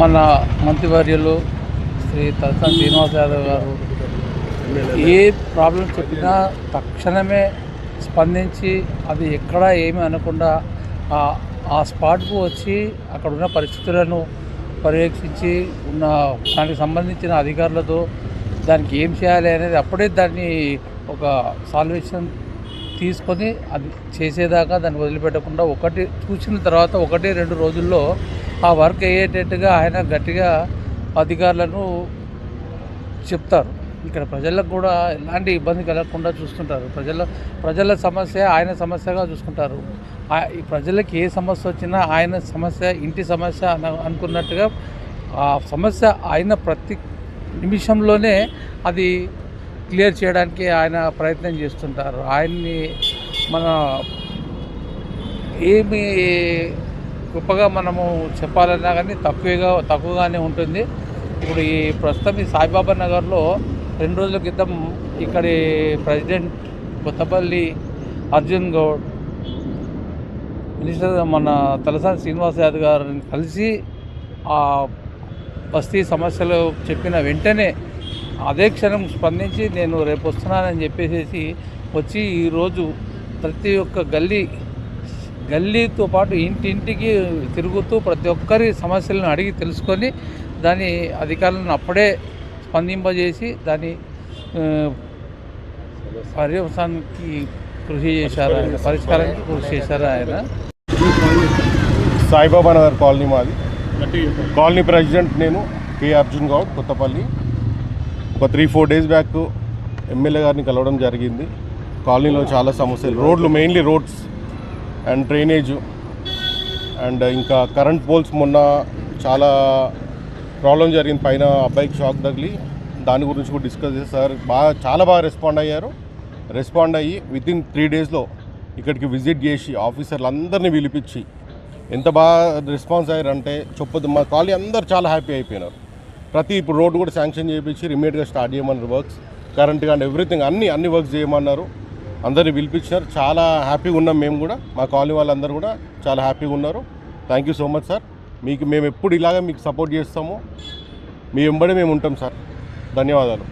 మన మంత్రివర్యులు శ్రీ తలసాని శ్రీనివాస యాదవ్ గారు ఏ ప్రాబ్లం చెప్పినా తక్షణమే స్పందించి అది ఎక్కడ ఏమి అనకుండా ఆ- ఆ స్పాట్కు వచ్చి అక్కడ ఉన్న పరిస్థితులను పర్యవేక్షించి ఉన్న దానికి సంబంధించిన అధికారులతో దానికి ఏం చేయాలి అనేది అప్పుడే దాన్ని ఒక సాల్వేషన్ తీసుకొని అది చేసేదాకా దాన్ని వదిలిపెట్టకుండా ఒకటి చూసిన తర్వాత ఒకటి రెండు రోజుల్లో ఆ వర్క్ అయ్యేటట్టుగా ఆయన గట్టిగా అధికారులను చెప్తారు. ఇక్కడ ప్రజలకు కూడా ఎలాంటి ఇబ్బంది కలగకుండా చూస్తుంటారు. ప్రజల ప్రజల సమస్య ఆయన సమస్యగా చూసుకుంటారు. ఆ- ఈ ప్రజలకి ఏ సమస్య వచ్చినా ఆయన సమస్య ఇంటి సమస్య అనుకున్నట్టుగా ఆ సమస్య ఆయన ప్రతి నిమిషంలోనే అది క్లియర్ చేయడానికి ఆయన ప్రయత్నం చేస్తుంటారు. ఆయన్ని మన ఏమి గొప్పగా మనము చెప్పాలన్నా కానీ తక్కువగా తక్కువగానే ఉంటుంది. ఇప్పుడు ఈ ప్రస్తుతం ఈ సాయిబాబా నగర్లో రెండు రోజుల క్రితం ఇక్కడి ప్రెసిడెంట్ కొత్తపల్లి అర్జున్ గౌడ్ మినిస్టర్ మన తలసాని శ్రీనివాస్ యాదవ్ గారిని కలిసి ఆ బస్తీ సమస్యలు చెప్పిన వెంటనే అదే క్షణం స్పందించి నేను రేపు వస్తున్నానని చెప్పేసి వచ్చి ఈరోజు ప్రతి ఒక్క గల్లీ గల్లీతో పాటు ఇంటింటికి తిరుగుతూ ప్రతి ఒక్కరి సమస్యలను అడిగి తెలుసుకొని దాని అధికారులను అప్పుడే స్పందింపజేసి దాని పర్యవసానికి కృషి చేశారు? ఆయన పరిష్కారానికి కృషి చేశారు ఆయన? సాయిబాబా నగర్ కాలనీ మాది. కాలనీ ప్రెసిడెంట్ నేను కే అర్జున్ గౌడ్ కొత్తపల్లి. ఒక three four days back MLA గారిని కలవడం జరిగింది. కాలనీలో చాలా సమస్యలు. రోడ్లు mainly roads. And drainage and ఇంకా కరెంట్ పోల్స్ మొన్న చాలా ప్రాబ్లం జరిగింది. పైన అబ్బాయికి షాక్ తగిలి. దాని గురించి కూడా డిస్కస్ చేసి సార్ బాగా చాలా బాగా రెస్పాండ్ అయ్యారు. రెస్పాండ్ అయ్యి విత్ ఇన్ త్రీ డేస్లో ఇక్కడికి విజిట్ చేసి ఆఫీసర్లు అందరినీ పిలిపించి ఎంత బాగా రెస్పాన్స్ అయ్యారంటే చెప్పొద్దు మా కాలనీ అందరు చాలా హ్యాపీ అయిపోయినారు. ప్రతి ఇప్పుడు రోడ్డు కూడా శాంక్షన్ చేయించి ఇమీడియట్గా స్టార్ట్ చేయమన్నారు వర్క్స్ కరెంట్ కానీ ఎవ్రీథింగ్ అన్ని అన్ని వర్క్స్ చేయమన్నారు. అందరిని పిలిపించారు. చాలా హ్యాపీగా ఉన్నాం మేము కూడా. మా కాలనీ వాళ్ళందరూ కూడా చాలా హ్యాపీగా ఉన్నారు. Thank you so much sir మీకు మేము ఎప్పుడు ఇలాగ మీకు సపోర్ట్ చేస్తాము మీ వెంబడి మేము ఉంటాం సార్ ధన్యవాదాలు.